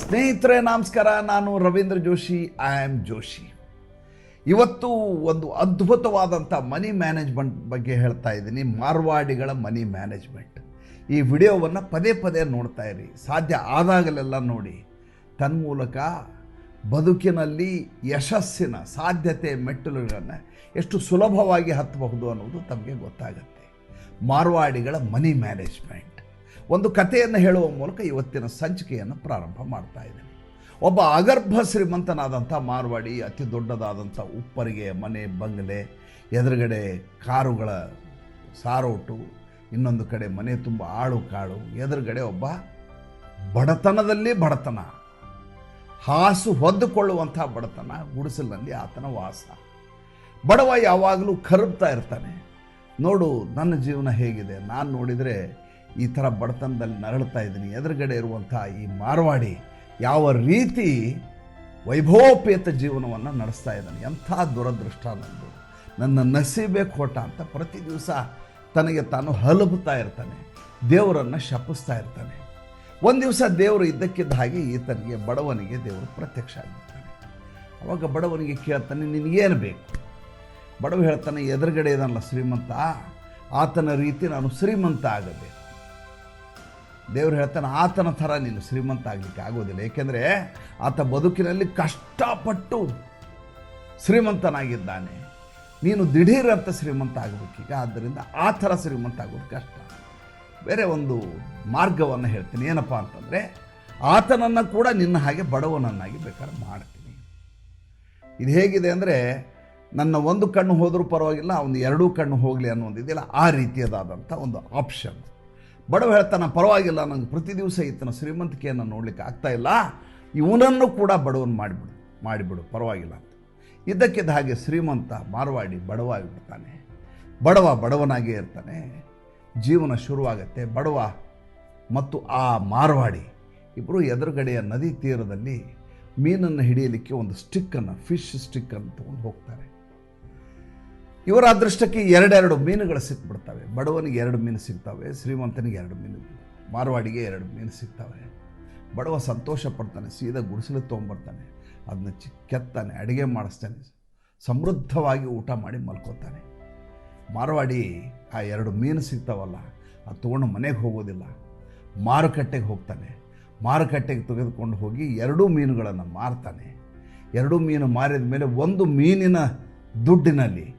ಸ್ನೇಹಿತರೆ, ನಮಸ್ಕಾರ. ನಾನು Ravindra Joshi. I am Joshi. ಇವತ್ತು ಒಂದು ಅದ್ಭುತವಾದಂಥ ಮನಿ ಮ್ಯಾನೇಜ್ಮೆಂಟ್ ಬಗ್ಗೆ ಹೇಳ್ತಾ ಇದ್ದೀನಿ. ಮಾರ್ವಾಡಿಗಳ ಮನಿ ಮ್ಯಾನೇಜ್ಮೆಂಟ್ ಈ ವಿಡಿಯೋವನ್ನು ಪದೇ ಪದೇ ನೋಡ್ತಾ ಇರಿ. ಸಾಧ್ಯ ಆದಾಗಲೆಲ್ಲ ನೋಡಿ. ತನ್ಮೂಲಕ ಬದುಕಿನಲ್ಲಿ ಯಶಸ್ಸಿನ ಸಾಧ್ಯತೆ ಮೆಟ್ಟಲುಗಳನ್ನು ಎಷ್ಟು ಸುಲಭವಾಗಿ ಹತ್ತಬಹುದು ಅನ್ನೋದು ತಮಗೆ ಗೊತ್ತಾಗುತ್ತೆ. ಮಾರ್ವಾಡಿಗಳ ಮನಿ ಮ್ಯಾನೇಜ್ಮೆಂಟ್ ಒಂದು ಕಥೆಯನ್ನು ಹೇಳುವ ಮೂಲಕ ಇವತ್ತಿನ ಸಂಚಿಕೆಯನ್ನು ಪ್ರಾರಂಭ ಮಾಡ್ತಾ ಇದ್ದೇನೆ. ಒಬ್ಬ ಅಗರ್ಭ ಶ್ರೀಮಂತನಾದಂಥ ಮಾರ್ವಾಡಿ, ಅತಿ ದೊಡ್ಡದಾದಂಥ ಉಪ್ಪರಿಗೆ ಮನೆ, ಬಂಗಲೆ, ಎದುರುಗಡೆ ಕಾರುಗಳ ಸಾರೋಟು, ಇನ್ನೊಂದು ಕಡೆ ಮನೆ ತುಂಬ ಆಳು ಕಾಳು, ಎದುರುಗಡೆ ಒಬ್ಬ ಬಡತನದಲ್ಲಿ ಬಡತನ, ಹಾಸು ಹೊದ್ದುಕೊಳ್ಳುವಂಥ ಬಡತನ, ಗುಡಿಸಲಿನಲ್ಲಿ ಆತನ ವಾಸ. ಬಡವ ಯಾವಾಗಲೂ ಕರುಪ್ತಾ ಇರ್ತಾನೆ. ನೋಡು, ನನ್ನ ಜೀವನ ಹೇಗಿದೆ? ನಾನು ನೋಡಿದರೆ ಈ ಥರ ಬಡತನದಲ್ಲಿ ನರಳ್ತಾ ಇದ್ದೀನಿ. ಎದುರುಗಡೆ ಇರುವಂಥ ಈ ಮಾರ್ವಾಡಿ ಯಾವ ರೀತಿ ವೈಭವೋಪೇತ ಜೀವನವನ್ನು ನಡೆಸ್ತಾ ಇದ್ದಾನೆ. ಎಂಥ ದುರದೃಷ್ಟ ನನ್ನದು ನನ್ನ ನಸೀಬೆ ಕೋಟ ಅಂತ ಪ್ರತಿ ದಿವಸ ತನಗೆ ತಾನು ಹಲಬುತ್ತಾ ಇರ್ತಾನೆ. ದೇವರನ್ನು ಶಪಿಸ್ತಾ ಇರ್ತಾನೆ. ಒಂದು ದಿವಸ ದೇವರು ಇದ್ದಕ್ಕಿದ್ದ ಹಾಗೆ ಈತನಿಗೆ, ಬಡವನಿಗೆ ದೇವರು ಪ್ರತ್ಯಕ್ಷ ಆಗಿರ್ತಾನೆ. ಅವಾಗ ಬಡವನಿಗೆ ಕೇಳ್ತಾನೆ ನಿನಗೇನು ಬೇಕು? ಬಡವ ಹೇಳ್ತಾನೆ, ಎದುರುಗಡೆ ಇದನ್ನಲ್ಲ ಶ್ರೀಮಂತ, ಆತನ ರೀತಿ ನಾನು ಶ್ರೀಮಂತ ಆಗಬೇಕು. ದೇವ್ರು ಹೇಳ್ತಾನೆ, ಆತನ ಥರ ನೀನು ಶ್ರೀಮಂತ ಆಗಲಿಕ್ಕೆ ಆಗೋದಿಲ್ಲ. ಏಕೆಂದರೆ ಆತ ಬದುಕಿನಲ್ಲಿ ಕಷ್ಟಪಟ್ಟು ಶ್ರೀಮಂತನಾಗಿದ್ದಾನೆ. ನೀನು ದಿಢೀರಂತ ಶ್ರೀಮಂತ ಆಗಬೇಕೀಗ, ಆದ್ದರಿಂದ ಆ ಥರ ಶ್ರೀಮಂತ ಆಗೋದು ಕಷ್ಟ. ಬೇರೆ ಒಂದು ಮಾರ್ಗವನ್ನು ಹೇಳ್ತೀನಿ. ಏನಪ್ಪ ಅಂತಂದರೆ, ಆತನನ್ನು ಕೂಡ ನಿನ್ನ ಹಾಗೆ ಬಡವನನ್ನಾಗಿ ಬೇಕಾದ್ರೆ ಮಾಡ್ತೀನಿ. ಇದು ಹೇಗಿದೆ ಅಂದರೆ, ನನ್ನ ಒಂದು ಕಣ್ಣು ಹೋದರೂ ಪರವಾಗಿಲ್ಲ ಅವನು ಎರಡೂ ಕಣ್ಣು ಹೋಗಲಿ ಅನ್ನೋದಿದೆಯಲ್ಲ, ಆ ರೀತಿಯದಾದಂಥ ಒಂದು ಆಪ್ಷನ್. ಬಡವ ಹೇಳ್ತಾನೆ, ಪರವಾಗಿಲ್ಲ, ನಂಗೆ ಪ್ರತಿ ದಿವಸ ಈತನ ಶ್ರೀಮಂತಿಕೆಯನ್ನು ನೋಡಲಿಕ್ಕೆ ಆಗ್ತಾ ಇಲ್ಲ. ಇವನನ್ನು ಕೂಡ ಬಡವನ್ ಮಾಡಿಬಿಡು ಮಾಡಿಬಿಡು, ಪರವಾಗಿಲ್ಲ ಅಂತ. ಇದ್ದಕ್ಕಿದ್ದ ಹಾಗೆ ಶ್ರೀಮಂತ ಮಾರವಾಡಿ ಬಡವ ಆಗಿಬಿಡ್ತಾನೆ. ಬಡವ ಬಡವನಾಗೇ ಇರ್ತಾನೆ. ಜೀವನ ಶುರುವಾಗತ್ತೆ. ಬಡವ ಮತ್ತು ಆ ಮಾರವಾಡಿ ಇಬ್ಬರು ಎದುರುಗಡೆಯ ನದಿ ತೀರದಲ್ಲಿ ಮೀನನ್ನು ಹಿಡಿಯಲಿಕ್ಕೆ ಒಂದು ಸ್ಟಿಕ್ಕನ್ನು, ಫಿಶ್ ಸ್ಟಿಕ್ಕನ್ನು ತೊಗೊಂಡು ಹೋಗ್ತಾರೆ. ಇವರ ಅದೃಷ್ಟಕ್ಕೆ ಎರಡೆರಡು ಮೀನುಗಳು ಸಿಕ್ಬಿಡ್ತವೆ. ಬಡವನಿಗೆ ಎರಡು ಮೀನು ಸಿಗ್ತವೆ, ಶ್ರೀಮಂತನಿಗೆ ಎರಡು ಮೀನು ಮಾರವಾಡಿಗೆ ಎರಡು ಮೀನು ಸಿಗ್ತವೆ. ಬಡವ ಸಂತೋಷ ಪಡ್ತಾನೆ ಸೀದಾ ಗುಡಿಸಲು ತೊಗೊಂಬರ್ತಾನೆ ಅದನ್ನ ಕೆತ್ತಾನೆ ಅಡುಗೆ ಮಾಡಿಸ್ತಾನೆ, ಸಮೃದ್ಧವಾಗಿ ಊಟ ಮಾಡಿ ಮಲ್ಕೋತಾನೆ. ಮಾರವಾಡಿ, ಆ ಎರಡು ಮೀನು ಸಿಗ್ತಾವಲ್ಲ, ಅದು ತೊಗೊಂಡು ಮನೆಗೆ ಹೋಗೋದಿಲ್ಲ. ಮಾರುಕಟ್ಟೆಗೆ ಹೋಗ್ತಾನೆ. ಮಾರುಕಟ್ಟೆಗೆ ತೆಗೆದುಕೊಂಡು ಹೋಗಿ ಎರಡೂ ಮೀನುಗಳನ್ನು ಮಾರ್ತಾನೆ. ಎರಡೂ ಮೀನು ಮಾರಿದ ಮೇಲೆ ಒಂದು ಮೀನಿನ ದುಡ್ಡಿನಲ್ಲಿ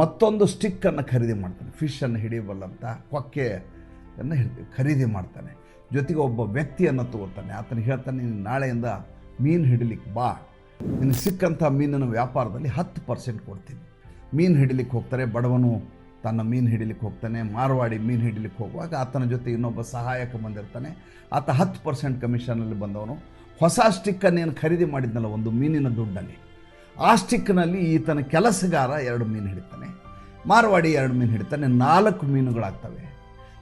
ಮತ್ತೊಂದು ಸ್ಟಿಕ್ಕನ್ನು ಖರೀದಿ ಮಾಡ್ತಾನೆ. ಫಿಶನ್ನು ಹಿಡಿಯಬಲ್ಲಂಥ ಕೊಕ್ಕೆಯನ್ನು ಖರೀದಿ ಮಾಡ್ತಾನೆ. ಜೊತೆಗೆ ಒಬ್ಬ ವ್ಯಕ್ತಿಯನ್ನು ತಗೋತಾನೆ. ಆತನಿಗೆ ಹೇಳ್ತಾನೆ, ನೀನು ನಾಳೆಯಿಂದ ಮೀನು ಹಿಡಿಲಿಕ್ಕೆ ಬಾ. ನಿನಗೆ ಸಿಕ್ಕಂಥ ಮೀನಿನ ವ್ಯಾಪಾರದಲ್ಲಿ ಹತ್ತು ಪರ್ಸೆಂಟ್ ಕೊಡ್ತೀನಿ. ಮೀನು ಹಿಡಿಲಿಕ್ಕೆ ಹೋಗ್ತಾರೆ. ಬಡವನು ತನ್ನ ಮೀನು ಹಿಡಿಲಿಕ್ಕೆ ಹೋಗ್ತಾನೆ. ಮಾರವಾಡಿ ಮೀನು ಹಿಡಿಲಿಕ್ಕೆ ಹೋಗುವಾಗ ಆತನ ಜೊತೆ ಇನ್ನೊಬ್ಬ ಸಹಾಯಕ ಬಂದಿರ್ತಾನೆ. ಆತ ಹತ್ತು ಪರ್ಸೆಂಟ್ ಕಮಿಷನಲ್ಲಿ ಬಂದವನು. ಹೊಸ ಸ್ಟಿಕ್ಕನ್ನು ಏನು ಖರೀದಿ ಮಾಡಿದ್ನಲ್ಲ, ಒಂದು ಮೀನಿನ ದುಡ್ಡಲ್ಲಿ. ಆ ಸ್ಟಿಕ್ನಲ್ಲಿ ಈತನ ಕೆಲಸಗಾರ ಎರಡು ಮೀನು ಹಿಡಿತಾನೆ. ಮಾರವಾಡಿ ಎರಡು ಮೀನು ಹಿಡಿತಾನೆ. ನಾಲ್ಕು ಮೀನುಗಳಾಗ್ತವೆ.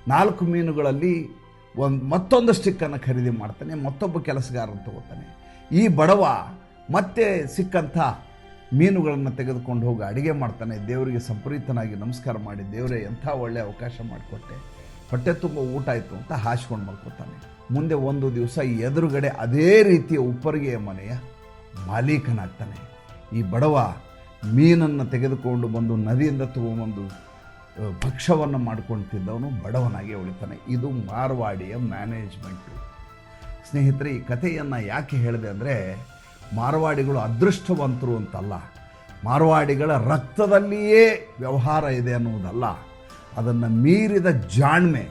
ನಾಲ್ಕು ಮೀನುಗಳಲ್ಲಿ ಒಂದು ಮತ್ತೊಂದು ಸ್ಟಿಕ್ಕನ್ನು ಖರೀದಿ ಮಾಡ್ತಾನೆ. ಮತ್ತೊಬ್ಬ ಕೆಲಸಗಾರನ ತಗೋತಾನೆ. ಈ ಬಡವ ಮತ್ತೆ ಸಿಕ್ಕಂಥ ಮೀನುಗಳನ್ನು ತೆಗೆದುಕೊಂಡು ಹೋಗಿ ಅಡುಗೆ ಮಾಡ್ತಾನೆ. ದೇವರಿಗೆ ಸಂಪ್ರೀತನಾಗಿ ನಮಸ್ಕಾರ ಮಾಡಿ ದೇವರೇ ಎಂಥ ಒಳ್ಳೆಯ ಅವಕಾಶ ಮಾಡಿಕೊಟ್ಟೆ. ಹೊಟ್ಟೆ ತುಂಬ ಊಟ ಆಯಿತು ಅಂತ ಹಾಸ್ಕೊಂಡು ಮಲ್ಕೋತಾನೆ. ಮುಂದೆ ಒಂದು ದಿವಸ ಎದುರುಗಡೆ ಅದೇ ರೀತಿಯ ಉಪ್ಪರಿಗೆಯ ಮನೆಯ ಮಾಲೀಕನಾಗ್ತಾನೆ. ಈ ಬಡವ ಮೀನನ್ನು ತೆಗೆದುಕೊಂಡು ಬಂದು ನದಿಯಿಂದ ತಗೊಂಬಂದು ಭಕ್ಷ್ಯವನ್ನು ಮಾಡ್ಕೊಂಡು ತಿಂದವನು ಬಡವನಾಗಿ ಉಳಿತಾನೆ ಇದು ಮಾರ್ವಾಡಿಯ ಮ್ಯಾನೇಜ್ಮೆಂಟು. ಸ್ನೇಹಿತರೆ, ಈ ಕಥೆಯನ್ನು ಯಾಕೆ ಹೇಳಿದೆ ಅಂದರೆ, ಮಾರವಾಡಿಗಳು ಅದೃಷ್ಟವಂತರು ಅಂತಲ್ಲ. ಮಾರವಾಡಿಗಳ ರಕ್ತದಲ್ಲಿಯೇ ವ್ಯವಹಾರ ಇದೆ ಅನ್ನುವುದಲ್ಲ. ಅದನ್ನು ಮೀರಿದ ಜಾಣ್ಮೆ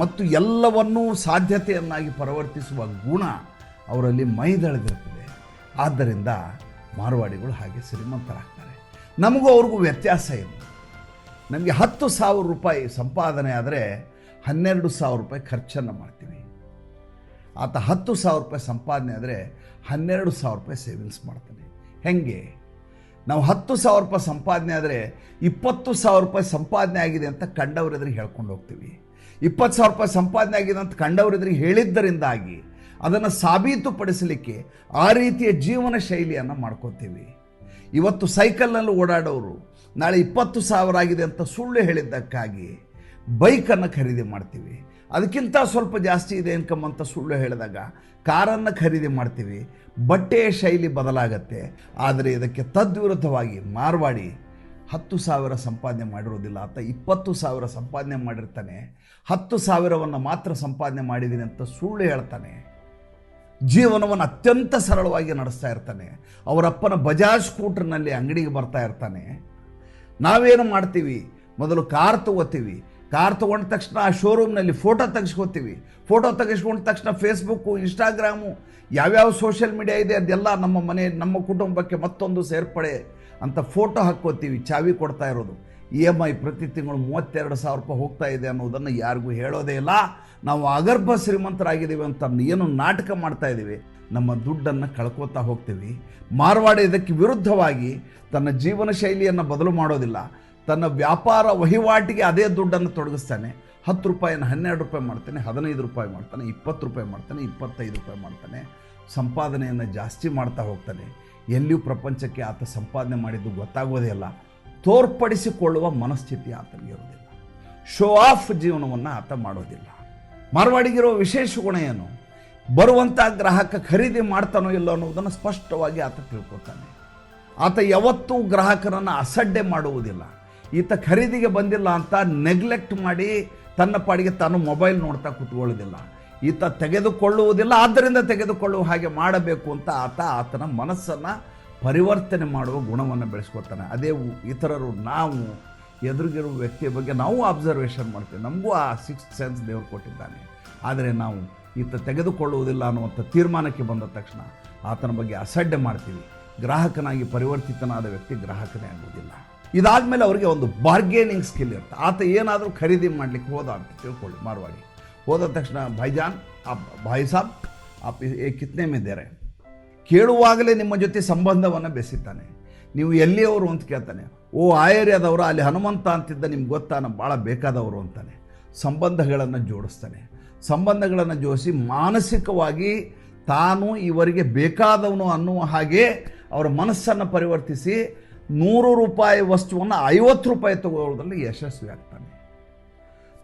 ಮತ್ತು ಎಲ್ಲವನ್ನೂ ಸಾಧ್ಯತೆಯನ್ನಾಗಿ ಪರಿವರ್ತಿಸುವ ಗುಣ ಅವರಲ್ಲಿ ಮೈದಳೆದಿರ್ತದೆ ಆದ್ದರಿಂದ ಮಾರವಾಡಿಗಳು ಹಾಗೆ ಶ್ರೀಮಂತರಾಗ್ತಾರೆ. ನಮಗೂ ಅವ್ರಿಗೂ ವ್ಯತ್ಯಾಸ ಏನು? ನಮಗೆ ಹತ್ತು ಸಾವಿರ ರೂಪಾಯಿ ಸಂಪಾದನೆ ಆದರೆ ಹನ್ನೆರಡು ಸಾವಿರ ರೂಪಾಯಿ ಖರ್ಚನ್ನು ಮಾಡ್ತೀವಿ. ಆತ ಹತ್ತು ಸಾವಿರ ರೂಪಾಯಿ ಸಂಪಾದನೆ ಆದರೆ ಹನ್ನೆರಡು ಸಾವಿರ ರೂಪಾಯಿ ಸೇವಿಂಗ್ಸ್ ಮಾಡ್ತಾನೆ. ಹೆಂಗೆ? ನಾವು ಹತ್ತು ಸಾವಿರ ರೂಪಾಯಿ ಸಂಪಾದನೆ ಆದರೆ ಇಪ್ಪತ್ತು ಸಾವಿರ ರೂಪಾಯಿ ಸಂಪಾದನೆ ಆಗಿದೆ ಅಂತ ಕಂಡವ್ರೆದ್ರಿಗೆ ಹೇಳ್ಕೊಂಡು ಹೋಗ್ತೀವಿ. ಇಪ್ಪತ್ತು ಸಾವಿರ ರೂಪಾಯಿ ಸಂಪಾದನೆ ಆಗಿದೆ ಅಂತ ಕಂಡವ್ರೆದ್ರಿಗೆ ಹೇಳಿದ್ದರಿಂದಾಗಿ ಅದನ್ನು ಸಾಬೀತುಪಡಿಸಲಿಕ್ಕೆ ಆ ರೀತಿಯ ಜೀವನ ಶೈಲಿಯನ್ನು ಮಾಡ್ಕೋತೀವಿ. ಇವತ್ತು ಸೈಕಲ್ನಲ್ಲಿ ಓಡಾಡೋರು ನಾಳೆ ಇಪ್ಪತ್ತು ಸಾವಿರ ಆಗಿದೆ ಅಂತ ಸುಳ್ಳು ಹೇಳಿದ್ದಕ್ಕಾಗಿ ಬೈಕನ್ನು ಖರೀದಿ ಮಾಡ್ತೀವಿ. ಅದಕ್ಕಿಂತ ಸ್ವಲ್ಪ ಜಾಸ್ತಿ ಇದೆ ಇನ್ಕಮ್ ಅಂತ ಸುಳ್ಳು ಹೇಳಿದಾಗ ಕಾರನ್ನು ಖರೀದಿ ಮಾಡ್ತೀವಿ. ಬಟ್ಟೆಯ ಶೈಲಿ ಬದಲಾಗತ್ತೆ. ಆದರೆ ಇದಕ್ಕೆ ತದ್ವಿರುದ್ಧವಾಗಿ ಮಾರ್ವಾಡಿ ಹತ್ತು ಸಾವಿರ ಸಂಪಾದನೆ ಮಾಡಿರೋದಿಲ್ಲ ಅಂತ ಇಪ್ಪತ್ತು ಸಾವಿರ ಸಂಪಾದನೆ ಮಾಡಿರ್ತಾನೆ. ಹತ್ತು ಸಾವಿರವನ್ನು ಮಾತ್ರ ಸಂಪಾದನೆ ಮಾಡಿದ್ದೀನಿ ಅಂತ ಸುಳ್ಳು ಹೇಳ್ತಾನೆ. ಜೀವನವನ್ನು ಅತ್ಯಂತ ಸರಳವಾಗಿ ನಡೆಸ್ತಾ ಇರ್ತಾನೆ. ಅವರಪ್ಪನ ಬಜಾಜ್ ಸ್ಕೂಟರ್ನಲ್ಲಿ ಅಂಗಡಿಗೆ ಬರ್ತಾ ಇರ್ತಾನೆ. ನಾವೇನು ಮಾಡ್ತೀವಿ? ಮೊದಲು ಕಾರ್ ತಗೋತೀವಿ. ಕಾರ್ ತೊಗೊಂಡ ತಕ್ಷಣ ಆ ಶೋರೂಮ್ನಲ್ಲಿ ಫೋಟೋ ತೆಗೆಸ್ಕೋತೀವಿ. ಫೋಟೋ ತೆಗೆಸ್ಕೊಂಡ ತಕ್ಷಣ ಫೇಸ್ಬುಕ್ಕು ಇನ್ಸ್ಟಾಗ್ರಾಮು ಯಾವ್ಯಾವ ಸೋಷಿಯಲ್ ಮೀಡಿಯಾ ಇದೆ ಅದೆಲ್ಲ ನಮ್ಮ ಮನೆ, ನಮ್ಮ ಕುಟುಂಬಕ್ಕೆ ಮತ್ತೊಂದು ಸೇರ್ಪಡೆ ಅಂತ ಫೋಟೋ ಹಾಕ್ಕೋತೀವಿ, ಚಾವಿ ಕೊಡ್ತಾ ಇರೋದು. ಇ ಎಂ ಐ ಪ್ರತಿ ತಿಂಗಳು ಮೂವತ್ತೆರಡು ಸಾವಿರ ರೂಪಾಯಿ ಹೋಗ್ತಾ ಇದೆ ಅನ್ನೋದನ್ನು ಯಾರಿಗೂ ಹೇಳೋದೇ ಇಲ್ಲ. ನಾವು ಅಗರ್ಭ ಶ್ರೀಮಂತರಾಗಿದ್ದೀವಿ ಅಂತ ಏನು ನಾಟಕ ಮಾಡ್ತಾ ಇದ್ದೀವಿ. ನಮ್ಮ ದುಡ್ಡನ್ನು ಕಳ್ಕೋತಾ ಹೋಗ್ತೀವಿ. ಮಾರ್ವಾಡ ಇದಕ್ಕೆ ವಿರುದ್ಧವಾಗಿ ತನ್ನ ಜೀವನ ಶೈಲಿಯನ್ನು ಬದಲು ಮಾಡೋದಿಲ್ಲ. ತನ್ನ ವ್ಯಾಪಾರ ವಹಿವಾಟಿಗೆ ಅದೇ ದುಡ್ಡನ್ನು ತೊಡಗಿಸ್ತಾನೆ. ಹತ್ತು ರೂಪಾಯಿನ ಹನ್ನೆರಡು ರೂಪಾಯಿ ಮಾಡ್ತಾನೆ, ಹದಿನೈದು ರೂಪಾಯಿ ಮಾಡ್ತಾನೆ, ಇಪ್ಪತ್ತು ರೂಪಾಯಿ ಮಾಡ್ತಾನೆ, ಇಪ್ಪತ್ತೈದು ರೂಪಾಯಿ ಮಾಡ್ತಾನೆ. ಸಂಪಾದನೆಯನ್ನು ಜಾಸ್ತಿ ಮಾಡ್ತಾ ಹೋಗ್ತಾನೆ. ಎಲ್ಲಿಯೂ ಪ್ರಪಂಚಕ್ಕೆ ಆತ ಸಂಪಾದನೆ ಮಾಡಿದ್ದು ಗೊತ್ತಾಗೋದೇ ಇಲ್ಲ. ತೋರ್ಪಡಿಸಿಕೊಳ್ಳುವ ಮನಸ್ಥಿತಿ ಆತನಿಗೆ ಇರೋದಿಲ್ಲ ಶೋ ಆಫ್ ಜೀವನವನ್ನು ಆತ ಮಾಡೋದಿಲ್ಲ. ಮಾರ್ವಾಡಿಗಿರೋ ವಿಶೇಷ ಗುಣ ಏನು? ಬರುವಂಥ ಗ್ರಾಹಕ ಖರೀದಿ ಮಾಡ್ತಾನೋ ಇಲ್ಲೋ ಅನ್ನೋದನ್ನು ಸ್ಪಷ್ಟವಾಗಿ ಆತ ತಿಳ್ಕೊತಾನೆ. ಆತ ಯಾವತ್ತೂ ಗ್ರಾಹಕರನ್ನು ಅಸಡ್ಡೆ ಮಾಡುವುದಿಲ್ಲ. ಈತ ಖರೀದಿಗೆ ಬಂದಿಲ್ಲ ಅಂತ ನೆಗ್ಲೆಕ್ಟ್ ಮಾಡಿ ತನ್ನ ಪಾಡಿಗೆ ತಾನು ಮೊಬೈಲ್ ನೋಡ್ತಾ ಕೂತ್ಕೊಳ್ಳೋದಿಲ್ಲ ಈತ ತೆಗೆದುಕೊಳ್ಳುವುದಿಲ್ಲ, ಆದ್ದರಿಂದ ತೆಗೆದುಕೊಳ್ಳುವ ಹಾಗೆ ಮಾಡಬೇಕು ಅಂತ ಆತ ಆತನ ಮನಸ್ಸನ್ನು ಪರಿವರ್ತನೆ ಮಾಡುವ ಗುಣವನ್ನು ಬೆಳೆಸ್ಕೊತಾನೆ ಅದೇ ಇತರರು, ನಾವು, ಎದುರಿಗಿರುವ ವ್ಯಕ್ತಿಯ ಬಗ್ಗೆ ನಾವು ಅಬ್ಸರ್ವೇಷನ್ ಮಾಡ್ತೀವಿ. ನಮಗೂ ಆ ಸಿಕ್ಸ್ ಸೆನ್ಸ್ ದೇವರು ಕೊಟ್ಟಿದ್ದಾನೆ. ಆದರೆ ನಾವು ಈತ ತೆಗೆದುಕೊಳ್ಳುವುದಿಲ್ಲ ಅನ್ನುವಂಥ ತೀರ್ಮಾನಕ್ಕೆ ಬಂದ ತಕ್ಷಣ ಆತನ ಬಗ್ಗೆ ಅಸಡ್ಡೆ ಮಾಡ್ತೀವಿ. ಗ್ರಾಹಕನಾಗಿ ಪರಿವರ್ತಿತನಾದ ವ್ಯಕ್ತಿ ಗ್ರಾಹಕನೇ ಆಗುವುದಿಲ್ಲ. ಇದಾದಮೇಲೆ ಅವರಿಗೆ ಒಂದು ಬಾರ್ಗೇನಿಂಗ್ ಸ್ಕಿಲ್ ಇರುತ್ತೆ. ಆತ ಏನಾದರೂ ಖರೀದಿ ಮಾಡಲಿಕ್ಕೆ ಹೋದ ಅಂತ ತಿಳ್ಕೊಳ್ಳಿ ಮಾರ್ವಾಡಿ. ಹೋದ ತಕ್ಷಣ, ಭಾಯ್ಜಾನ್, ಆ, ಭಾಯ್ ಸಾಬ್, ಆ ಕಿತ್ನೆ ಮೇದೇರೆ ಕೇಳುವಾಗಲೇ ನಿಮ್ಮ ಜೊತೆ ಸಂಬಂಧವನ್ನು ಬೆಸಿತಾನೆ. ನೀವು ಎಲ್ಲಿಯವರು ಅಂತ ಕೇಳ್ತಾನೆ, ಓ, ಆಯರ್ಯದವರು, ಅಲ್ಲಿ ಹನುಮಂತ ಅಂತಿದ್ದ ನಿಮ್ಗೆ ಗೊತ್ತಾನ ಭಾಳ ಬೇಕಾದವರು ಅಂತಾನೆ. ಸಂಬಂಧಗಳನ್ನು ಜೋಡಿಸ್ತಾನೆ. ಸಂಬಂಧಗಳನ್ನು ಜೋಡಿಸಿ ಮಾನಸಿಕವಾಗಿ ತಾನು ಇವರಿಗೆ ಬೇಕಾದವನು ಅನ್ನುವ ಹಾಗೆ ಅವರ ಮನಸ್ಸನ್ನು ಪರಿವರ್ತಿಸಿ ನೂರು ರೂಪಾಯಿ ವಸ್ತುವನ್ನು ಐವತ್ತು ರೂಪಾಯಿ ತಗೊಳ್ಳೋದ್ರಲ್ಲಿ ಯಶಸ್ವಿ ಆಗ್ತಾನೆ.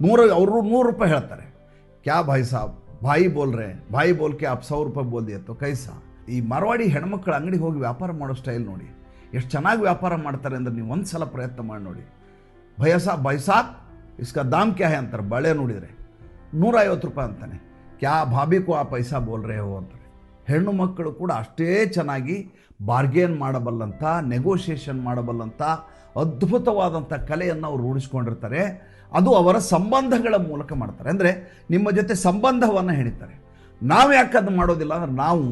ನೂರು, ಅವರು ನೂರು ರೂಪಾಯಿ ಹೇಳ್ತಾರೆ. ಕ್ಯಾ ಭಾಯಿ ಸಾಬ್? ಭಾಯಿ ಬೋಲ್ರೆ? ಭಾಯಿ ಬೋಲ್ ಕ್ಯಾಬ್ ಆಪ್ ಸಾವಿರ ರೂಪಾಯಿ ಬೋಲ್ದಿ ಅಥವಾ ಕೈ ಕೈಸಾ ಈ ಮಾರ್ವಾಡಿ ಹೆಣ್ಮಕ್ಳು ಅಂಗಡಿಗೆ ಹೋಗಿ ವ್ಯಾಪಾರ ಮಾಡೋ ಸ್ಟೈಲ್ ನೋಡಿ. ಎಷ್ಟು ಚೆನ್ನಾಗಿ ವ್ಯಾಪಾರ ಮಾಡ್ತಾರೆ ಅಂದ್ರೆ ನೀವು ಒಂದು ಸಲ ಪ್ರಯತ್ನ ಮಾಡಿ ನೋಡಿ. ಭಯಸಾ ಸಾಬ್ ಇಸ್ಕ ದಾಮ್ ಕ್ಯಾ ಹೇ ಅಂತಾರೆ. ಬಳೆ ನೋಡಿದರೆ. ನೂರೈವತ್ತು ರೂಪಾಯಿ ಅಂತಾನೆ. ಕ್ಯಾ ಭಾಬಿಕು ಆ ಪೈಸಾ ಬೋಲ್ ರೇ ಹೋ ಅಂತಾರೆ. ಹೆಣ್ಣು ಮಕ್ಕಳು ಕೂಡ ಅಷ್ಟೇ ಚೆನ್ನಾಗಿ ಬಾರ್ಗೇನ್ ಮಾಡಬಲ್ಲಂಥ ನೆಗೋಷಿಯೇಷನ್ ಮಾಡಬಲ್ಲಂಥ ಅದ್ಭುತವಾದಂಥ ಕಲೆಯನ್ನು ಅವರು ರೂಢಿಸ್ಕೊಂಡಿರ್ತಾರೆ. ಅದು ಅವರ ಸಂಬಂಧಗಳ ಮೂಲಕ ಮಾಡ್ತಾರೆ. ಅಂದರೆ ನಿಮ್ಮ ಜೊತೆ ಸಂಬಂಧವನ್ನು ಹೆಣಿತಾರೆ. ನಾವು ಯಾಕೆ ಅದು ಮಾಡೋದಿಲ್ಲ ಅಂದ್ರೆ ನಾವು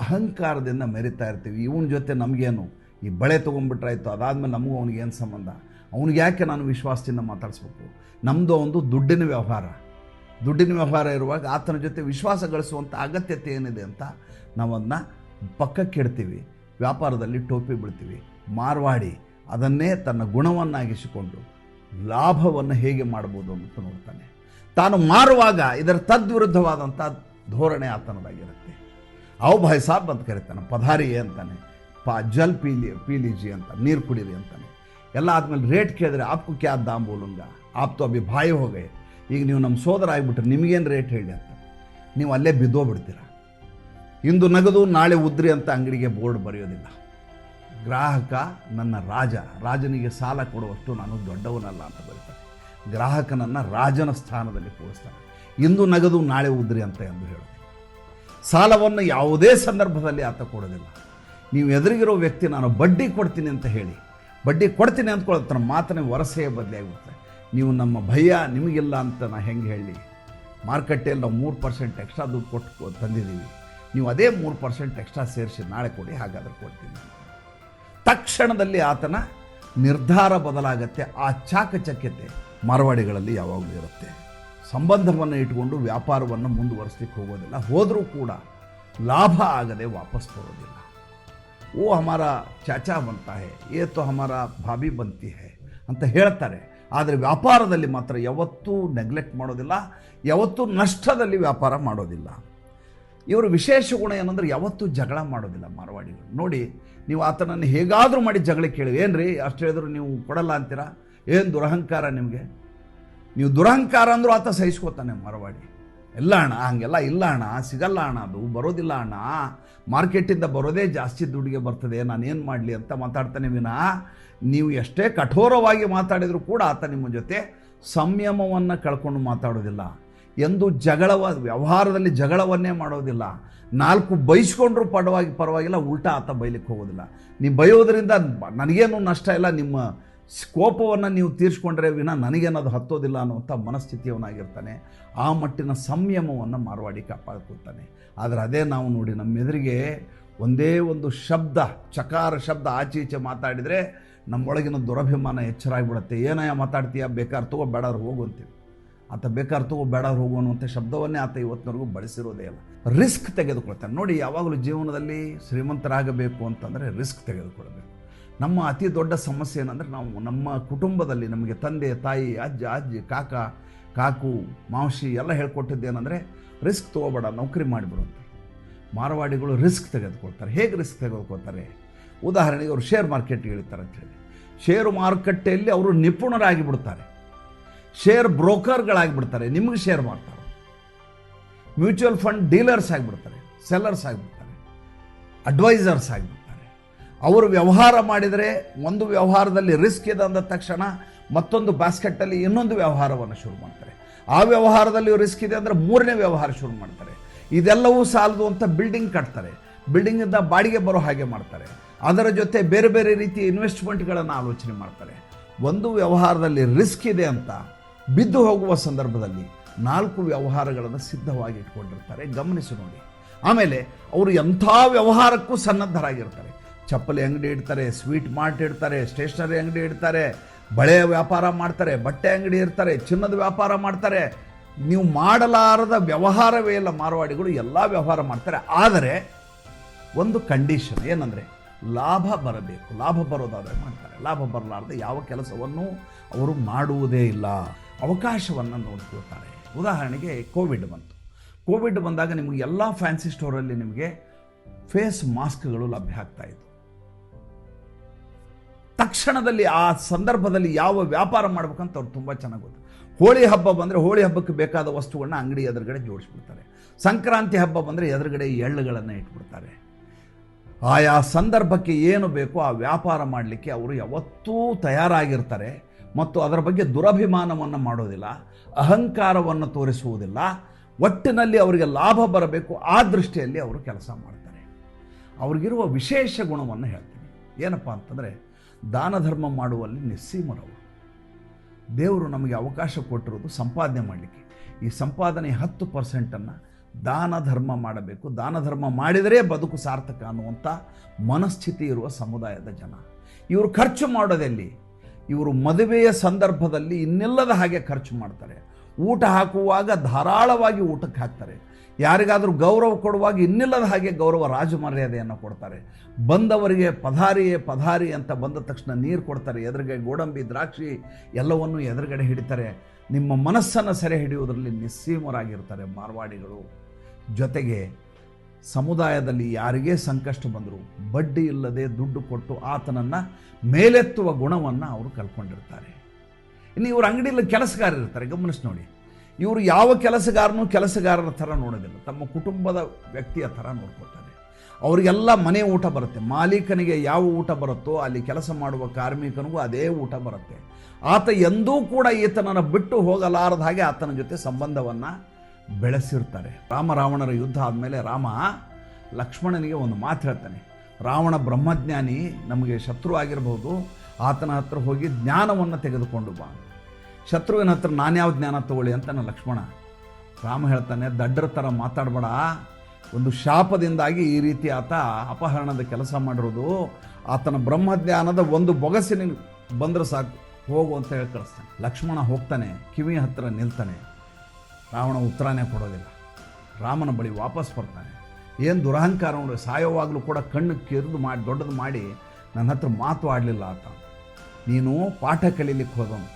ಅಹಂಕಾರದಿಂದ ಮೆರಿತಾ ಇರ್ತೀವಿ. ಇವನ ಜೊತೆ ನಮಗೇನು? ಈ ಬಳೆ ತೊಗೊಂಡ್ಬಿಟ್ರಾಯ್ತು. ಅದಾದಮೇಲೆ ನಮಗೂ ಅವ್ನಿಗೇನು ಸಂಬಂಧ? ಅವ್ನಿಗೆ ಯಾಕೆ ನಾನು ವಿಶ್ವಾಸದಿಂದ ಮಾತಾಡಿಸ್ಬೇಕು? ನಮ್ಮದು ಒಂದು ದುಡ್ಡಿನ ವ್ಯವಹಾರ. ದುಡ್ಡಿನ ವ್ಯವಹಾರ ಇರುವಾಗ ಆತನ ಜೊತೆ ವಿಶ್ವಾಸ ಗಳಿಸುವಂಥ ಅಗತ್ಯತೆ ಏನಿದೆ ಅಂತ ನಾವು ಪಕ್ಕಕ್ಕಿಡ್ತೀವಿ ವ್ಯಾಪಾರದಲ್ಲಿ ಟೋಪಿ ಬಿಡ್ತೀವಿ ಮಾರ್ವಾಡಿ ಅದನ್ನೇ ತನ್ನ ಗುಣವನ್ನಾಗಿಸಿಕೊಂಡು ಲಾಭವನ್ನು ಹೇಗೆ ಮಾಡ್ಬೋದು ಅಂತ ನೋಡ್ತಾನೆ. ತಾನು ಮಾರುವಾಗ ಇದರ ತದ್ವಿರುದ್ಧವಾದಂಥ ಧೋರಣೆ ಆತನದಾಗಿರುತ್ತೆ. ಅವು ಭಾಯ್ ಸಾಬ್ ಅಂತ ಕರೀತಾನೆ, ಪಧಾರಿ ಅಂತಾನೆ, ಪಾ ಜಲ್ ಪೀಲಿ, ಪೀಲಿಜಿ ಅಂತ ನೀರು ಕುಡೀರಿ ಅಂತಾನೆ. ಎಲ್ಲ ಆದಮೇಲೆ ರೇಟ್ ಕೇಳಿದ್ರೆ ಆಪ್ಕು ಕ್ಯಾ ದಾಂಬೋಲುಂಗ ಬೋಲುಂಗ? ಆಪ್ ತೋ ಅಭಿ ಭಾಯಿ ಹೋಗೆ ಈಗ ನೀವು ನಮ್ಮ ಸೋದರ ಆಗಿಬಿಟ್ರೆ ನಿಮಗೇನು ರೇಟ್ ಹೇಳಿ ಅಂತ. ನೀವು ಅಲ್ಲೇ ಬಿದ್ದೋಗ್ಬಿಡ್ತೀರ ಇಂದು ನಗದು, ನಾಳೆ ಉದ್ರಿ ಅಂತ ಅಂಗಡಿಗೆ ಬೋರ್ಡ್ ಬರೆಯೋದಿಲ್ಲ. ಗ್ರಾಹಕ ನನ್ನ ರಾಜ, ರಾಜನಿಗೆ ಸಾಲ ಕೊಡುವಷ್ಟು ನಾನು ದೊಡ್ಡವನಲ್ಲ ಅಂತ ಬರೀತಾನೆ. ಗ್ರಾಹಕನನ್ನು ರಾಜನ ಸ್ಥಾನದಲ್ಲಿ ಕೂರಿಸ್ತಾನೆ. ಇಂದು ನಗದು, ನಾಳೆ ಉದ್ರಿ ಅಂತ ಎಂದು ಹೇಳೋದು ಸಾಲವನ್ನು ಯಾವುದೇ ಸಂದರ್ಭದಲ್ಲಿ ಆತ ಕೊಡೋದಿಲ್ಲ. ನೀವು ಎದುರಿಗಿರೋ ವ್ಯಕ್ತಿ, ನಾನು ಬಡ್ಡಿ ಕೊಡ್ತೀನಿ ಅಂತ ಹೇಳಿ, ಬಡ್ಡಿ ಕೊಡ್ತೀನಿ ಅಂದ್ಕೊಳ್ಳೋ ಮಾತನೇ ವರಸೆಯ ಬದಲಾಗುತ್ತೆ ನೀವು ನಮ್ಮ ಭಯ ನಿಮಗಿಲ್ಲ ಅಂತ ನಾ ಹೆಂಗೆ ಹೇಳಿ, ಮಾರುಕಟ್ಟೆಯಲ್ಲಿ ನಾವು ಮೂರು ಪರ್ಸೆಂಟ್ ಎಕ್ಸ್ಟ್ರಾ ದುಡ್ಡು ಕೊಟ್ಟು ತಂದಿದ್ದೀವಿ. ನೀವು ಅದೇ ಮೂರು ಪರ್ಸೆಂಟ್ ಎಕ್ಸ್ಟ್ರಾ ಸೇರಿಸಿ ನಾಳೆ ಕೊಡಿ, ಹಾಗಾದ್ರೆ ಕೊಡ್ತೀನಿ. ತಕ್ಷಣದಲ್ಲಿ ಆತನ ನಿರ್ಧಾರ ಬದಲಾಗತ್ತೆ, ಆ ಚಾಕಚಕ್ಯತೆ ಮಾರವಾಡಿಗಳಲ್ಲಿ ಯಾವಾಗಲೂ ಇರುತ್ತೆ. ಸಂಬಂಧವನ್ನು ಇಟ್ಕೊಂಡು ವ್ಯಾಪಾರವನ್ನು ಮುಂದುವರಿಸ್ಲಿಕ್ಕೆ ಹೋಗೋದಿಲ್ಲ. ಹೋದರೂ ಕೂಡ ಲಾಭ ಆಗದೆ ವಾಪಸ್ ಬರೋದಿಲ್ಲ. ಓ, ಹಮಾರ ಚಾಚಾ ಬಂತ ಹೇ, ಏ ತೋ ಹಮಾರ ಭಾಬಿ ಬಂತಿ ಹೇ ಅಂತ ಹೇಳ್ತಾರೆ. ಆದರೆ ವ್ಯಾಪಾರದಲ್ಲಿ ಮಾತ್ರ ಯಾವತ್ತೂ ನೆಗ್ಲೆಕ್ಟ್ ಮಾಡೋದಿಲ್ಲ, ಯಾವತ್ತೂ ನಷ್ಟದಲ್ಲಿ ವ್ಯಾಪಾರ ಮಾಡೋದಿಲ್ಲ. ಇವರು ವಿಶೇಷ ಗುಣ ಏನಂದ್ರೆ ಯಾವತ್ತೂ ಜಗಳ ಮಾಡೋದಿಲ್ಲ ಮಾರವಾಡಿಗಳು. ನೋಡಿ, ನೀವು ಆತನನ್ನು ಹೇಗಾದರೂ ಮಾಡಿ ಜಗಳ ಕೇಳಿ. ಏನು ರೀ ಅಷ್ಟು ಹೇಳಿದ್ರು ನೀವು ಕೊಡಲ್ಲ ಅಂತೀರಾ? ಏನು ದುರಹಂಕಾರ ನಿಮಗೆ? ನೀವು ದುರಹಂಕಾರ ಅಂದರೂ ಆತ ಸಹಿಸ್ಕೋತಾನೆ ಮರವಾಡಿ. ಇಲ್ಲ ಅಣ್ಣ ಹಂಗೆಲ್ಲ ಇಲ್ಲ ಅಣ್ಣ ಸಿಗಲ್ಲ ಅಣ್ಣ ಅದು, ಬರೋದಿಲ್ಲ ಅಣ್ಣ ಮಾರ್ಕೆಟಿಂದ ಬರೋದೇ ಜಾಸ್ತಿ ದುಡ್ಡಿಗೆ ಬರ್ತದೆ ನಾನೇನು ಮಾಡಲಿ ಅಂತ ಮಾತಾಡ್ತಾನೆ ವಿನ, ನೀವು ಎಷ್ಟೇ ಕಠೋರವಾಗಿ ಮಾತಾಡಿದರೂ ಕೂಡ ಆತ ನಿಮ್ಮ ಜೊತೆ ಸಂಯಮವನ್ನು ಕಳ್ಕೊಂಡು ಮಾತಾಡೋದಿಲ್ಲ. ಎಂದು ಜಗಳವ, ವ್ಯವಹಾರದಲ್ಲಿ ಜಗಳವನ್ನೇ ಮಾಡೋದಿಲ್ಲ. ನಾಲ್ಕು ಬೈಸ್ಕೊಂಡ್ರೂ ಪಡವಾಗಿ ಪರವಾಗಿಲ್ಲ, ಉಲ್ಟಾ ಆತ ಬೈಲಿಕ್ಕೆ ಹೋಗೋದಿಲ್ಲ. ನೀವು ಬೈಯೋದ್ರಿಂದ ನನಗೇನು ನಷ್ಟ ಇಲ್ಲ, ನಿಮ್ಮ ಕೋಪವನ್ನು ನೀವು ತೀರಿಸ್ಕೊಂಡ್ರೆ ವಿನ ನನಗೇನದು ಹತ್ತೋದಿಲ್ಲ ಅನ್ನುವಂಥ ಮನಸ್ಥಿತಿಯವನಾಗಿರ್ತಾನೆ. ಆ ಮಟ್ಟಿನ ಸಂಯಮವನ್ನು ಮಾರವಾಡಿ ಕಾಪಾಡ್ಕೊಳ್ತಾನೆ. ಆದರೆ ಅದೇ ನಾವು ನೋಡಿ ನಮ್ಮ ಎದುರಿಗೆ ಒಂದೇ ಒಂದು ಶಬ್ದ, ಚಕಾರ ಶಬ್ದ ಆಚೆ ಈಚೆ ಮಾತಾಡಿದರೆ ನಮ್ಮೊಳಗಿನ ದುರಭಿಮಾನ ಎಚ್ಚರಾಗಿಬಿಡುತ್ತೆ ಏನಯ್ಯ ಮಾತಾಡ್ತೀಯ? ಬೇಕಾದ್ರೆ ತಗೋ, ಬೇಡಾರು ಹೋಗು ಅಂತೀವಿ. ಆತ ಬೇಕಾದ್ರೆ ತಗೋ, ಬೇಡಾರು ಹೋಗು ಅನ್ನುವಂಥ ಶಬ್ದವನ್ನೇ ಆತ ಇವತ್ತಿನವರೆಗೂ ಬಳಸಿರೋದೇ ಇಲ್ಲ. ರಿಸ್ಕ್ ತೆಗೆದುಕೊಳ್ತಾನೆ. ನೋಡಿ, ಯಾವಾಗಲೂ ಜೀವನದಲ್ಲಿ ಶ್ರೀಮಂತರಾಗಬೇಕು ಅಂತಂದರೆ ರಿಸ್ಕ್ ತೆಗೆದುಕೊಳ್ಬೇಕು. ನಮ್ಮ ಅತಿ ದೊಡ್ಡ ಸಮಸ್ಯೆ ಏನಂದರೆ ನಾವು ನಮ್ಮ ಕುಟುಂಬದಲ್ಲಿ ನಮಗೆ ತಂದೆ, ತಾಯಿ, ಅಜ್ಜ, ಅಜ್ಜಿ, ಕಾಕ, ಕಾಕು, ಮಾವಶಿ ಎಲ್ಲ ಹೇಳ್ಕೊಟ್ಟಿದ್ದೇನೆಂದರೆ ರಿಸ್ಕ್ ತೊಗೋಬೇಡ, ನೌಕರಿ ಮಾಡಿಬಿಡು ಅಂತ ಮಾರವಾಡಿಗಳು ರಿಸ್ಕ್ ತೆಗೆದುಕೊಳ್ತಾರೆ. ಹೇಗೆ ರಿಸ್ಕ್ ತೆಗೆದುಕೊಳ್ತಾರೆ? ಉದಾಹರಣೆಗೆ ಅವರು ಶೇರ್ ಮಾರ್ಕೆಟ್ಗೆ ಇಳಿತಾರೆ ಅಂತೇಳಿ ಷೇರು ಮಾರುಕಟ್ಟೆಯಲ್ಲಿ ಅವರು ನಿಪುಣರಾಗಿ ಬಿಡ್ತಾರೆ ಶೇರ್ ಬ್ರೋಕರ್ಗಳಾಗಿಬಿಡ್ತಾರೆ. ನಿಮಗೆ ಶೇರ್ ಮಾಡ್ತಾರೆ ಮ್ಯೂಚುವಲ್ ಫಂಡ್ ಡೀಲರ್ಸ್ ಆಗಿಬಿಡ್ತಾರೆ. ಸೆಲ್ಲರ್ಸ್ ಆಗಿಬಿಡ್ತಾರೆ. ಅಡ್ವೈಸರ್ಸ್ ಆಗಿಬಿಡ್ತಾರೆ. ಅವರು ವ್ಯವಹಾರ ಮಾಡಿದರೆ ಒಂದು ವ್ಯವಹಾರದಲ್ಲಿ ರಿಸ್ಕ್ ಇದೆ ಅಂದ ತಕ್ಷಣ ಮತ್ತೊಂದು ಬಾಸ್ಕೆಟಲ್ಲಿ ಇನ್ನೊಂದು ವ್ಯವಹಾರವನ್ನು ಶುರು ಮಾಡ್ತಾರೆ. ಆ ವ್ಯವಹಾರದಲ್ಲಿ ರಿಸ್ಕ್ ಇದೆ ಅಂದರೆ ಮೂರನೇ ವ್ಯವಹಾರ ಶುರು ಮಾಡ್ತಾರೆ. ಇದೆಲ್ಲವೂ ಸಾಲದು ಅಂತ ಬಿಲ್ಡಿಂಗ್ ಕಟ್ತಾರೆ. ಬಿಲ್ಡಿಂಗಿಂದ ಬಾಡಿಗೆ ಬರೋ ಹಾಗೆ ಮಾಡ್ತಾರೆ. ಅದರ ಜೊತೆ ಬೇರೆ ಬೇರೆ ರೀತಿಯ ಇನ್ವೆಸ್ಟ್ಮೆಂಟ್ಗಳನ್ನು ಆಲೋಚನೆ ಮಾಡ್ತಾರೆ. ಒಂದು ವ್ಯವಹಾರದಲ್ಲಿ ರಿಸ್ಕ್ ಇದೆ ಅಂತ ಬಿದ್ದು ಹೋಗುವ ಸಂದರ್ಭದಲ್ಲಿ ನಾಲ್ಕು ವ್ಯವಹಾರಗಳನ್ನು ಸಿದ್ಧವಾಗಿ ಇಟ್ಕೊಂಡಿರ್ತಾರೆ. ಗಮನಿಸಿ ನೋಡಿ. ಆಮೇಲೆ ಅವರು ಎಂಥ ವ್ಯವಹಾರಕ್ಕೂ ಸನ್ನದ್ಧರಾಗಿರ್ತಾರೆ. ಚಪ್ಪಲಿ ಅಂಗಡಿ ಇಡ್ತಾರೆ, ಸ್ವೀಟ್ ಮಾರ್ಟ್ ಇಡ್ತಾರೆ, ಸ್ಟೇಷನರಿ ಅಂಗಡಿ ಇಡ್ತಾರೆ, ಬಳೆ ವ್ಯಾಪಾರ ಮಾಡ್ತಾರೆ, ಬಟ್ಟೆ ಅಂಗಡಿ ಇರ್ತಾರೆ ಚಿನ್ನದ ವ್ಯಾಪಾರ ಮಾಡ್ತಾರೆ. ನೀವು ಮಾಡಲಾರದ ವ್ಯವಹಾರವೇ ಇಲ್ಲ, ಮಾರವಾಡಿಗಳು ಎಲ್ಲ ವ್ಯವಹಾರ ಮಾಡ್ತಾರೆ. ಆದರೆ ಒಂದು ಕಂಡೀಷನ್ ಏನಂದರೆ ಲಾಭ ಬರಬೇಕು, ಲಾಭ ಬರೋದಾದರೆ ಮಾಡ್ತಾರೆ. ಲಾಭ ಬರಲಾರದೆ ಯಾವ ಕೆಲಸವನ್ನು ಅವರು ಮಾಡುವುದೇ ಇಲ್ಲ. ಅವಕಾಶವನ್ನು ನೋಡ್ಕೊಳ್ತಾರೆ. ಉದಾಹರಣೆಗೆ ಕೋವಿಡ್ ಬಂತು. ಕೋವಿಡ್ ಬಂದಾಗ ನಿಮಗೆ ಎಲ್ಲ ಫ್ಯಾನ್ಸಿ ಸ್ಟೋರಲ್ಲಿ ನಿಮಗೆ ಫೇಸ್ ಮಾಸ್ಕ್ಗಳು ಲಭ್ಯ ಆಗ್ತಾ ಇತ್ತು ತಕ್ಷಣದಲ್ಲಿ ಆ ಸಂದರ್ಭದಲ್ಲಿ ಯಾವ ವ್ಯಾಪಾರ ಮಾಡ್ಬೇಕಂತ ಅವ್ರು ತುಂಬ ಚೆನ್ನಾಗಿ ಗೊತ್ತು. ಹೋಳಿ ಹಬ್ಬ ಬಂದರೆ ಹೋಳಿ ಹಬ್ಬಕ್ಕೆ ಬೇಕಾದ ವಸ್ತುಗಳನ್ನ ಅಂಗಡಿ ಎದುರುಗಡೆ ಜೋಡಿಸ್ಬಿಡ್ತಾರೆ. ಸಂಕ್ರಾಂತಿ ಹಬ್ಬ ಬಂದರೆ ಎದುರುಗಡೆ ಎಳ್ಳುಗಳನ್ನು ಇಟ್ಬಿಡ್ತಾರೆ. ಆಯಾ ಸಂದರ್ಭಕ್ಕೆ ಏನು ಬೇಕೋ ಆ ವ್ಯಾಪಾರ ಮಾಡಲಿಕ್ಕೆ ಅವರು ಯಾವತ್ತೂ ತಯಾರಾಗಿರ್ತಾರೆ. ಮತ್ತು ಅದರ ಬಗ್ಗೆ ದುರಭಿಮಾನವನ್ನು ಮಾಡೋದಿಲ್ಲ, ಅಹಂಕಾರವನ್ನು ತೋರಿಸುವುದಿಲ್ಲ. ಒಟ್ಟಿನಲ್ಲಿ ಅವರಿಗೆ ಲಾಭ ಬರಬೇಕು, ಆ ದೃಷ್ಟಿಯಲ್ಲಿ ಅವರು ಕೆಲಸ ಮಾಡ್ತಾರೆ. ಅವ್ರಿಗಿರುವ ವಿಶೇಷ ಗುಣವನ್ನು ಹೇಳ್ತೀನಿ. ಏನಪ್ಪ ಅಂತಂದರೆ ದಾನ ಧರ್ಮ ಮಾಡುವಲ್ಲಿ ನಿಸ್ಸೀಮರವರು. ದೇವರು ನಮಗೆ ಅವಕಾಶ ಕೊಟ್ಟಿರೋದು ಸಂಪಾದನೆ ಮಾಡಲಿಕ್ಕೆ. ಈ ಸಂಪಾದನೆ ಹತ್ತು ಪರ್ಸೆಂಟನ್ನು ದಾನ ಧರ್ಮ ಮಾಡಬೇಕು. ದಾನ ಧರ್ಮ ಮಾಡಿದರೆ ಬದುಕು ಸಾರ್ಥಕ ಅನ್ನುವಂಥ ಮನಸ್ಥಿತಿ ಇರುವ ಸಮುದಾಯದ ಜನ. ಇವರು ಖರ್ಚು ಮಾಡೋದಲ್ಲಿ ಇವರು ಮದುವೆಯ ಸಂದರ್ಭದಲ್ಲಿ ಇನ್ನಿಲ್ಲದ ಹಾಗೆ ಖರ್ಚು ಮಾಡ್ತಾರೆ. ಊಟ ಹಾಕುವಾಗ ಧಾರಾಳವಾಗಿ ಊಟಕ್ಕೆ ಹಾಕ್ತಾರೆ. ಯಾರಿಗಾದರೂ ಗೌರವ ಕೊಡುವಾಗ ಇನ್ನಿಲ್ಲದ ಹಾಗೆ ಗೌರವ ರಾಜಮರ್ಯಾದೆಯನ್ನು ಕೊಡ್ತಾರೆ. ಬಂದವರಿಗೆ ಪಧಾರಿಯೇ ಪಧಾರಿ ಅಂತ ಬಂದ ತಕ್ಷಣ ನೀರು ಕೊಡ್ತಾರೆ. ಎದುರುಗಡೆ ಗೋಡಂಬಿ, ದ್ರಾಕ್ಷಿ ಎಲ್ಲವನ್ನು ಎದುರುಗಡೆ ಹಿಡಿತಾರೆ. ನಿಮ್ಮ ಮನಸ್ಸನ್ನು ಸೆರೆ ಹಿಡಿಯುವುದರಲ್ಲಿ ನಿಸ್ಸೀಮರಾಗಿರ್ತಾರೆ ಮಾರ್ವಾಡಿಗಳು. ಜೊತೆಗೆ ಸಮುದಾಯದಲ್ಲಿ ಯಾರಿಗೇ ಸಂಕಷ್ಟ ಬಂದರೂ ಬಡ್ಡಿ ಇಲ್ಲದೆ ದುಡ್ಡು ಕೊಟ್ಟು ಆತನನ್ನು ಮೇಲೆತ್ತುವ ಗುಣವನ್ನು ಅವರು ಕಲ್ಕೊಂಡಿರ್ತಾರೆ ಇನ್ನು ಇವರು ಅಂಗಡಿಯಲ್ಲಿ ಕೆಲಸಗಾರ ಇರ್ತಾರೆ ಗಮನಿಸಿ ನೋಡಿ. ಇವರು ಯಾವ ಕೆಲಸಗಾರನೂ ಕೆಲಸಗಾರರ ಥರ ನೋಡೋದಿಲ್ಲ. ತಮ್ಮ ಕುಟುಂಬದ ವ್ಯಕ್ತಿಯ ಥರ ನೋಡ್ಕೊತಾರೆ ಅವರಿಗೆಲ್ಲ ಮನೆ ಊಟ ಬರುತ್ತೆ. ಮಾಲೀಕನಿಗೆ ಯಾವ ಊಟ ಬರುತ್ತೋ ಅಲ್ಲಿ ಕೆಲಸ ಮಾಡುವ ಕಾರ್ಮಿಕನಿಗೂ ಅದೇ ಊಟ ಬರುತ್ತೆ. ಆತ ಎಂದೂ ಕೂಡ ಈತನನ್ನು ಬಿಟ್ಟು ಹೋಗಲಾರದ ಹಾಗೆ ಆತನ ಜೊತೆ ಸಂಬಂಧವನ್ನು ಬೆಳೆಸಿರ್ತಾರೆ. ರಾಮ ರಾವಣರ ಯುದ್ಧ ಆದಮೇಲೆ ರಾಮ ಲಕ್ಷ್ಮಣನಿಗೆ ಒಂದು ಮಾತು ಹೇಳ್ತಾನೆ. ರಾವಣ ಬ್ರಹ್ಮಜ್ಞಾನಿ ನಮಗೆ ಶತ್ರು ಆಗಿರಬಹುದು ಆತನ ಹತ್ರ ಹೋಗಿ ಜ್ಞಾನವನ್ನು ತೆಗೆದುಕೊಂಡು ಬಾ ಶತ್ರುವಿನ ಹತ್ರ ನಾನ್ಯಾವ ಜ್ಞಾನ ತಗೊಳ್ಳಿ ಅಂತಾನೆ ಲಕ್ಷ್ಮಣ. ರಾಮ ಹೇಳ್ತಾನೆ ದಡ್ಡರ ಥರ ಮಾತಾಡಬೇಡ. ಒಂದು ಶಾಪದಿಂದಾಗಿ ಈ ರೀತಿ ಆತ ಅಪಹರಣದ ಕೆಲಸ ಮಾಡಿರೋದು. ಆತನ ಬ್ರಹ್ಮಜ್ಞಾನದ ಒಂದು ಬೊಗಸಿನ ಬಂದರೆ ಸಾಕು, ಹೋಗು ಅಂತ ಹೇಳಿ ಕಳಿಸ್ತಾನೆ ಲಕ್ಷ್ಮಣ ಹೋಗ್ತಾನೆ, ಕಿವಿ ಹತ್ತಿರ ನಿಲ್ತಾನೆ. ರಾವಣ ಉತ್ತರನೇ ಕೊಡೋದಿಲ್ಲ. ರಾಮನ ಬಳಿ ವಾಪಸ್ ಬರ್ತಾನೆ. ಏನು ದುರಹಂಕಾರ ನೋಡಿ, ಸಾಯೋವಾಗಲೂ ಕೂಡ ಕಣ್ಣು ಕೆರೆದು ಮಾಡಿ, ದೊಡ್ಡದು ಮಾಡಿ ನನ್ನ ಹತ್ರ ಮಾತು ಆಡಲಿಲ್ಲ ಆತ. ನೀನು ಪಾಠ ಕಲೀಲಿಕ್ಕೆ ಹೋದವನು.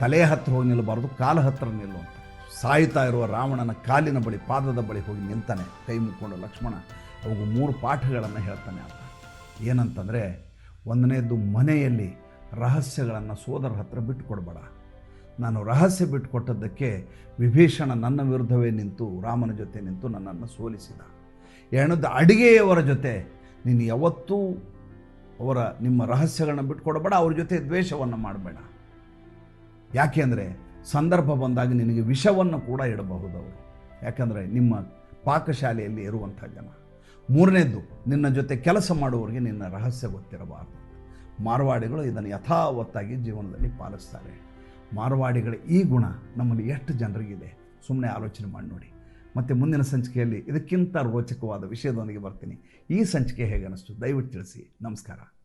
ತಲೆ ಹತ್ತಿರ ಹೋಗಿ ನಿಲ್ಲಬಾರ್ದು, ಕಾಲ ಹತ್ತಿರ ನಿಲ್ಲು ಅಂತ. ಸಾಯ್ತಾ ಇರುವ ರಾವಣನ ಕಾಲಿನ ಬಳಿ, ಪಾದದ ಬಳಿ ಹೋಗಿ ನಿಂತಾನೆ, ಕೈ ಮುಕ್ಕೊಂಡು ಲಕ್ಷ್ಮಣ ಅವು ಮೂರು ಪಾಠಗಳನ್ನು ಹೇಳ್ತಾನೆ ಅಂತ ಏನಂತಂದರೆ ಒಂದನೇದು ಮನೆಯಲ್ಲಿ ರಹಸ್ಯಗಳನ್ನು ಸೋದರ ಹತ್ರ ಬಿಟ್ಟುಕೊಡ್ಬೇಡ ನಾನು ರಹಸ್ಯ ಬಿಟ್ಟುಕೊಟ್ಟದ್ದಕ್ಕೆ ವಿಭೀಷಣ ನನ್ನ ವಿರುದ್ಧವೇ ನಿಂತು, ರಾಮನ ಜೊತೆ ನಿಂತು ನನ್ನನ್ನು ಸೋಲಿಸಿದ. ಎಣದ ಅಡುಗೆಯವರ ಜೊತೆ, ನೀನು ಯಾವತ್ತೂ ಅವರ ನಿಮ್ಮ ರಹಸ್ಯಗಳನ್ನ ಬಿಟ್ಟುಕೊಡಬೇಡ ಅವ್ರ ಜೊತೆ ದ್ವೇಷವನ್ನು ಮಾಡಬೇಡ. ಯಾಕೆಂದರೆ ಸಂದರ್ಭ ಬಂದಾಗ ನಿನಗೆ ವಿಷವನ್ನು ಕೂಡ ಇಡಬಹುದು ಅವರು ಯಾಕಂದರೆ ನಿಮ್ಮ ಪಾಕಶಾಲೆಯಲ್ಲಿ ಇರುವಂಥ ಜನ. ಮೂರನೇದ್ದು, ನಿನ್ನ ಜೊತೆ ಕೆಲಸ ಮಾಡುವವರಿಗೆ ನಿನ್ನ ರಹಸ್ಯ ಗೊತ್ತಿರಬಾರದು. ಮಾರ್ವಾಡಿಗಳು ಇದನ್ನು ಯಥಾವತ್ತಾಗಿ ಜೀವನದಲ್ಲಿ ಪಾಲಿಸ್ತಾರೆ. ಮಾರ್ವಾಡಿಗಳ ಈ ಗುಣ ನಮ್ಮಲ್ಲಿ ಎಷ್ಟು ಜನರಿಗಿದೆ? ಸುಮ್ಮನೆ ಆಲೋಚನೆ ಮಾಡಿ ನೋಡಿ. ಮತ್ತು ಮುಂದಿನ ಸಂಚಿಕೆಯಲ್ಲಿ ಇದಕ್ಕಿಂತ ರೋಚಕವಾದ ವಿಷಯದೊಂದಿಗೆ ಬರ್ತೀನಿ. ಈ ಸಂಚಿಕೆ ಹೇಗೆ ಅನ್ನಿಸ್ತು ದಯವಿಟ್ಟು ತಿಳಿಸಿ. ನಮಸ್ಕಾರ.